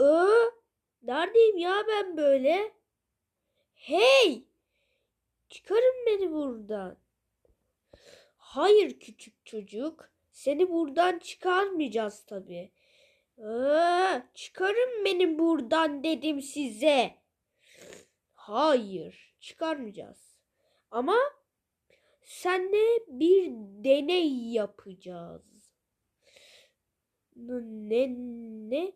Ee, neredeyim ya ben böyle? Hey! Çıkarın beni buradan. Hayır küçük çocuk. Seni buradan çıkarmayacağız tabii. Ee, çıkarın beni buradan dedim size. Hayır, çıkarmayacağız. Ama senle bir deney yapacağız. Ne ne?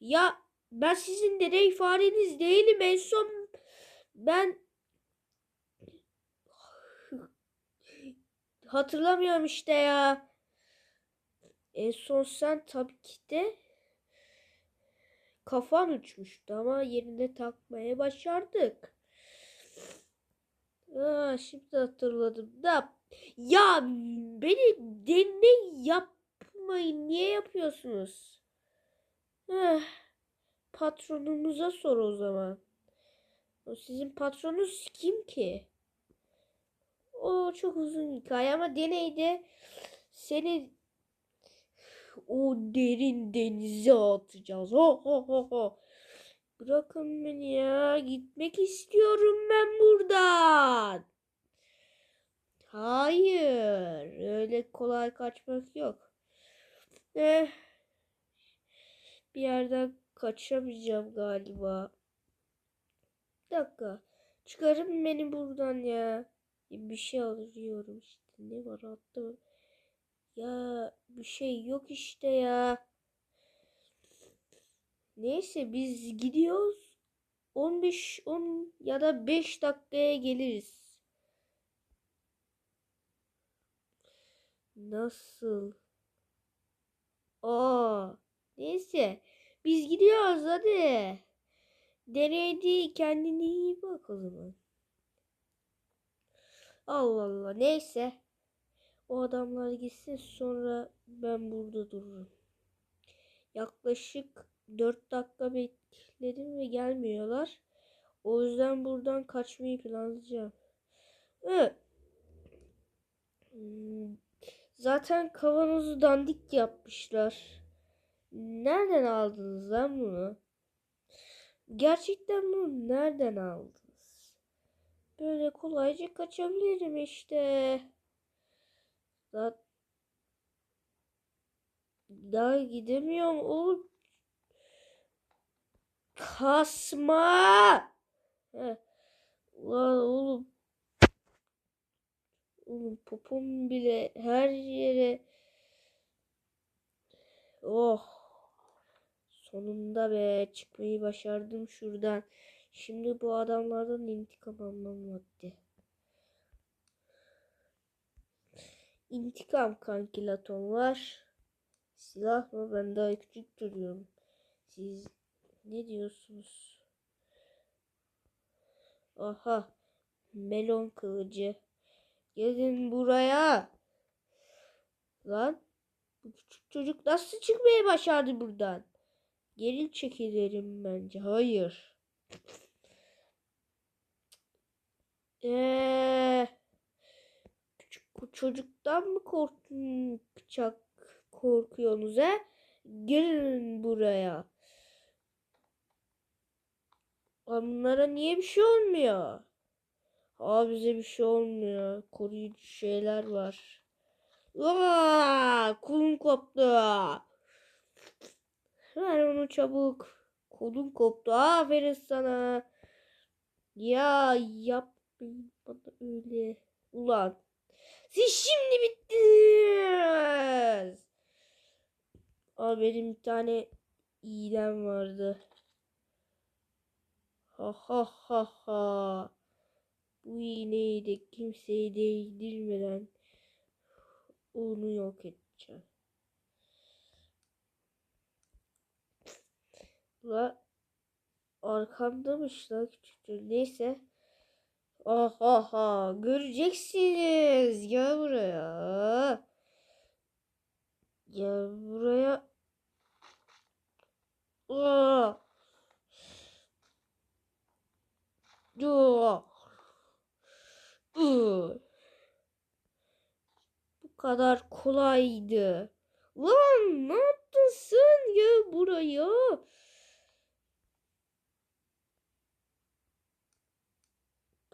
Ya ben sizin deney fareniz değilim. En son ben hatırlamıyorum işte ya. En son sen tabii ki de kafan uçmuştu ama yerine takmaya başardık. Aa, şimdi hatırladım da ya beni deney yapmayın niye yapıyorsunuz? Eh, patronunuza sor o zaman. O sizin patronunuz kim ki? O çok uzun hikaye ama deneyde seni o derin denize atacağız. Ho ho ho ho. Bırakın beni ya. Gitmek istiyorum ben buradan. Hayır. Öyle kolay kaçmak yok. Eh, bir yerden kaçamayacağım galiba. Bir dakika. Çıkarın beni buradan ya. Bir şey arıyorum işte. Ne var altta? Ya bir şey yok işte ya. Neyse biz gidiyoruz. 15 10 ya da 5 dakikaya geliriz. Nasıl? Aa, neyse. Biz gidiyoruz hadi. Deneydi kendine iyi bak o zaman. Allah Allah neyse. O adamlar gitsin sonra ben burada dururum. Yaklaşık 4 dakika bekledim ve gelmiyorlar. O yüzden buradan kaçmayı planlayacağım. Evet. Hmm, Zaten kavanozu dandik yapmışlar. Nereden aldınız lan bunu? Gerçekten bunu nereden aldınız? Böyle kolayca kaçabilirim işte. Daha, daha gidemiyorum oğlum. Kasma. Heh. Ulan oğlum. Oğlum popom bile her yere. Oh. Sonunda be çıkmayı başardım şuradan. Şimdi bu adamlardan intikam almam vakti. İntikam kankilatonlar. Silah mı? Ben daha küçük duruyorum. Siz ne diyorsunuz? Aha. Melon kılıcı. Gelin buraya. Lan. Bu küçük çocuk nasıl çıkmaya başardı buradan? Geri çekilirim bence. Hayır. Küçük çocuktan mı korkacak korkuyorsunuz he? Gelin buraya. Bunlara niye bir şey olmuyor? Aa bize bir şey olmuyor. Koruyucu şeyler var. Aa, kolum koptu. Ver onu çabuk. Kolum koptu. Aferin sana. Ya yapmayın bana öyle. Ulan. Siz şimdi bittiniz. Aa benim bir tane iğnem vardı. Ha ha ha ha. Bu iğneyi de kimseye değdirmeden onu yok edeceğim. La arkamdamış la küçüktür. Neyse. Aha ha göreceksiniz. Gel buraya. Gel buraya. Aa. Aa. Bu kadar kolaydı. Lan ne yaptın sen? Gel buraya.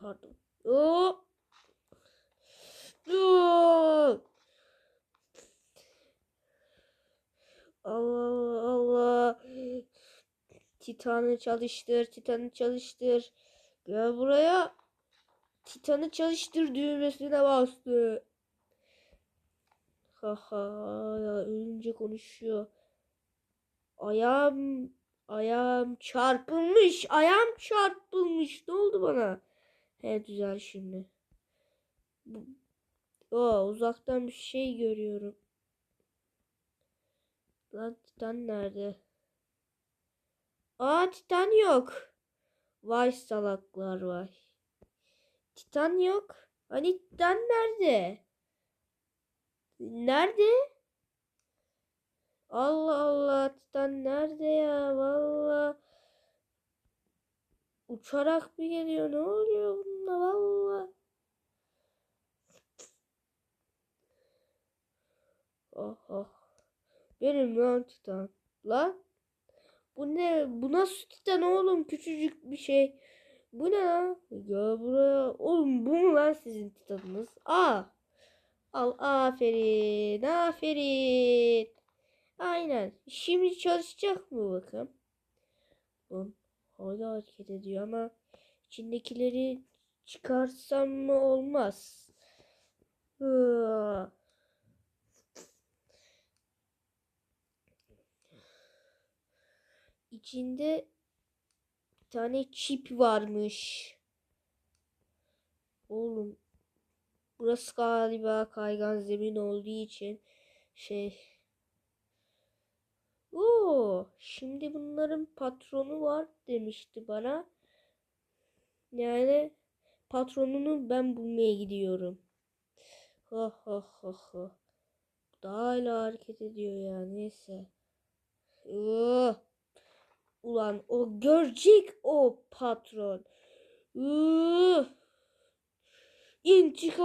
Pardon. Oo. Allah Allah. Titanı çalıştır, Titanı çalıştır. Gel buraya. Titanı çalıştır düğmesine bastı. Haha ya ölünce konuşuyor. Ayağım ayağım çarpılmış. Ayağım çarpılmış. Ne oldu bana? He düzel şimdi. Bu, o uzaktan bir şey görüyorum. Lan Titan nerede? Aa Titan yok. Vay salaklar vay. Titan yok. Hani Titan nerede? Nerede? Allah Allah Titan nerede ya? Valla. Uçarak mı geliyor? Ne oluyor bunda valla? Oh oh. Benim lan Titan. Lan. Bu ne? Bu nasıl Titan oğlum? Küçücük bir şey. Bu ne lan? Gel buraya. Oğlum bu mu lan sizin Titanınız? Aa. Al aferin. Aferin. Aynen. Şimdi çalışacak mı bakın? Lan hala hareket ediyor ama içindekileri çıkarsam mı olmaz. İçinde bir tane çip varmış. Oğlum burası galiba kaygan zemin olduğu için şey Şimdi bunların patronu var demişti bana. Yani patronunu ben bulmaya gidiyorum. Ha ha ha ha. Daha hala hareket ediyor ya neyse. Ugh. Ulan o görecek o patron. Ugh. İntikam.